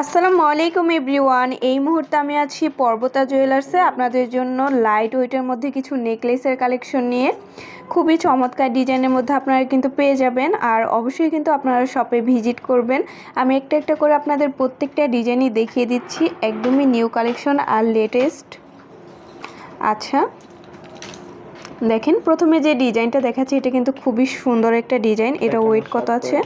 আসসালামু আলাইকুম এভরিওয়ান। এই মুহূর্তে আমি আছি পর্বতা জুয়েলার্সে আপনাদের জন্য লাইট ওয়েটের মধ্যে কিছু নেকলেসের কালেকশন নিয়ে। খুবই চমৎকার ডিজাইনের মধ্যে আপনারা কিন্তু পেয়ে যাবেন আর অবশ্যই কিন্তু আপনারা শপে ভিজিট করবেন। আমি একটা একটা করে আপনাদের প্রত্যেকটা ডিজাইনই দেখিয়ে দিচ্ছি, একদমই নিউ কালেকশন আর লেটেস্ট আচ্ছা। দেখেন প্রথমে যে ডিজাইনটা দেখাচ্ছি এটা কিন্তু খুবই সুন্দর একটা ডিজাইন। এটা ওয়েট কত আছে?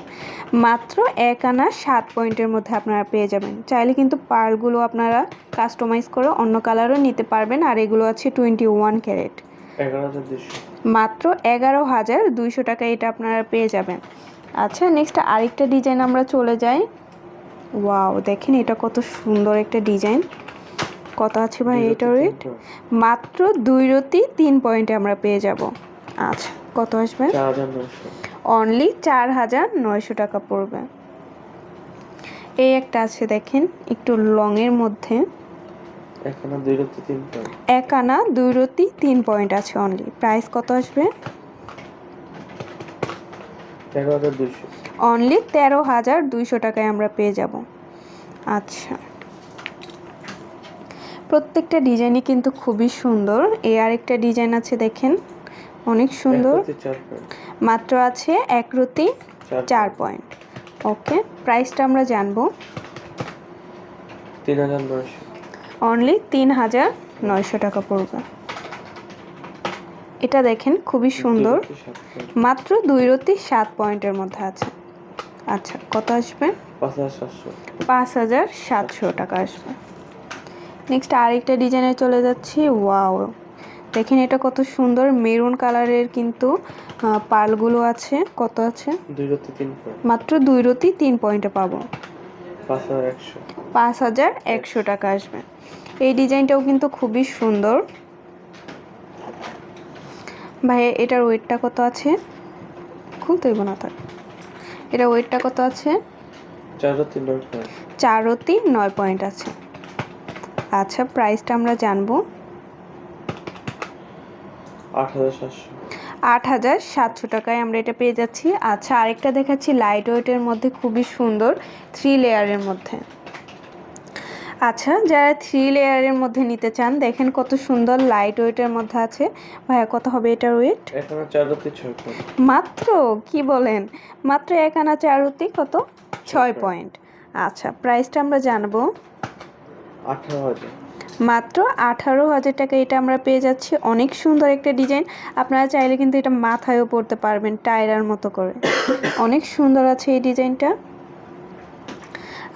মাত্র এক আনা সাত পয়েন্টের মধ্যে আপনারা পেয়ে যাবেন। চাইলে কিন্তু পার্লগুলো আপনারা কাস্টমাইজ করে অন্য কালারও নিতে পারবেন। আর এগুলো আছে টোয়েন্টি ওয়ান ক্যারেট মাত্র এগারো হাজার দুইশো টাকা এটা আপনারা পেয়ে যাবেন। আচ্ছা নেক্সট আরেকটা ডিজাইন আমরা চলে যাই। ওয়াও দেখেন এটা কত সুন্দর একটা ডিজাইন। কত আছে ভাই এটা রেট মাত্র দুই রতি তিন পয়েন্টে আমরা পেয়ে যাব। আচ্ছা কত আসবে? অনলি চার হাজার নয়শো টাকা পড়বে। এই একটা আছে দেখেন একটু লংয়ের মধ্যে। এক আনা দুই রতি তিন পয়েন্ট আছে অনলি প্রাইস কত আসবে? অনলি তেরো হাজার দুইশো টাকায় আমরা পেয়ে যাব। আচ্ছা। প্রত্যেকটা ডিজাইনই কিন্তু খুবই সুন্দর। এ আরেকটা ডিজাইন আছে দেখেন অনেক সুন্দর। মাত্র আছে এক রতি চার পয়েন্ট ওকে প্রাইসটা আমরা জানব। অনলি তিন হাজার নয়শো টাকা পড়বে। এটা দেখেন খুবই সুন্দর। মাত্র দুই রতি সাত পয়েন্টের মধ্যে আছে। আচ্ছা কত আসবে? পাঁচ হাজার সাতশো টাকা আসবে। নেক্সট আরেকটা ডিজাইনে চলে যাচ্ছি। ওয়াও দেখেন এটা কত সুন্দর। মেরুন কালারের কিন্তু পালগুলো আছে। কত আছে? মাত্র দুই রতি তিন পয়েন্টে পাবো। পাঁচ হাজার একশো। টাকা আসবে। এই ডিজাইনটাও কিন্তু খুবই সুন্দর। ভাই এটার ওয়েটটা কত আছে? খুলতে হইব না তার। এটা ওয়েটটা কত আছে? চার চারতি নয় পয়েন্ট আছে। আচ্ছা প্রাইসটা আমরা জানব। আট হাজার সাতশো। টাকায় আমরা এটা পেয়ে যাচ্ছি। আচ্ছা আরেকটা দেখাচ্ছি লাইট ওয়েটের মধ্যে খুবই সুন্দর থ্রি লেয়ারের মধ্যে। আচ্ছা যারা থ্রি লেয়ারের মধ্যে নিতে চান দেখেন কত সুন্দর লাইট ওয়েটের মধ্যে আছে। ভাইয়া কত হবে এটার ওয়েট মাত্র? কি বলেন? মাত্র এক আনা চারুতি কত? ছয় পয়েন্ট আচ্ছা প্রাইসটা আমরা জানব। মাত্র আঠারো হাজার টাকা এটা আমরা পেয়ে যাচ্ছি। অনেক সুন্দর একটা ডিজাইন। আপনারা চাইলে কিন্তু এটা মাথায়ও পরতে পারবেন টায়রার মতো করে। অনেক সুন্দর আছে এই ডিজাইনটা।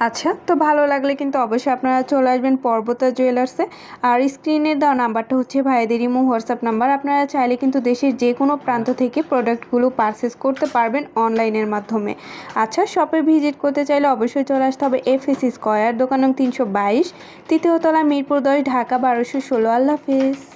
আচ্ছা তো ভালো লাগলে কিন্তু অবশ্যই আপনারা চলে আসবেন পর্বতা জুয়েলার্সে আর স্ক্রিনে দেওয়া নাম্বারটা হচ্ছে ভাইদের ইমো হোয়াটসঅ্যাপ নাম্বার আপনারা চাইলে কিন্তু দেশের যে কোনো প্রান্ত থেকে প্রোডাক্টগুলো পারচেস করতে পারবেন অনলাইনের মাধ্যমে। আচ্ছা শপে ভিজিট করতে চাইলে অবশ্যই চলে আসতে হবে এফএসি স্কয়ার দোকান তিনশো বাইশ তৃতীয়তলা মিরপুর দশ, ঢাকা বারোশো ষোলো। আল্লাহ হাফিজ।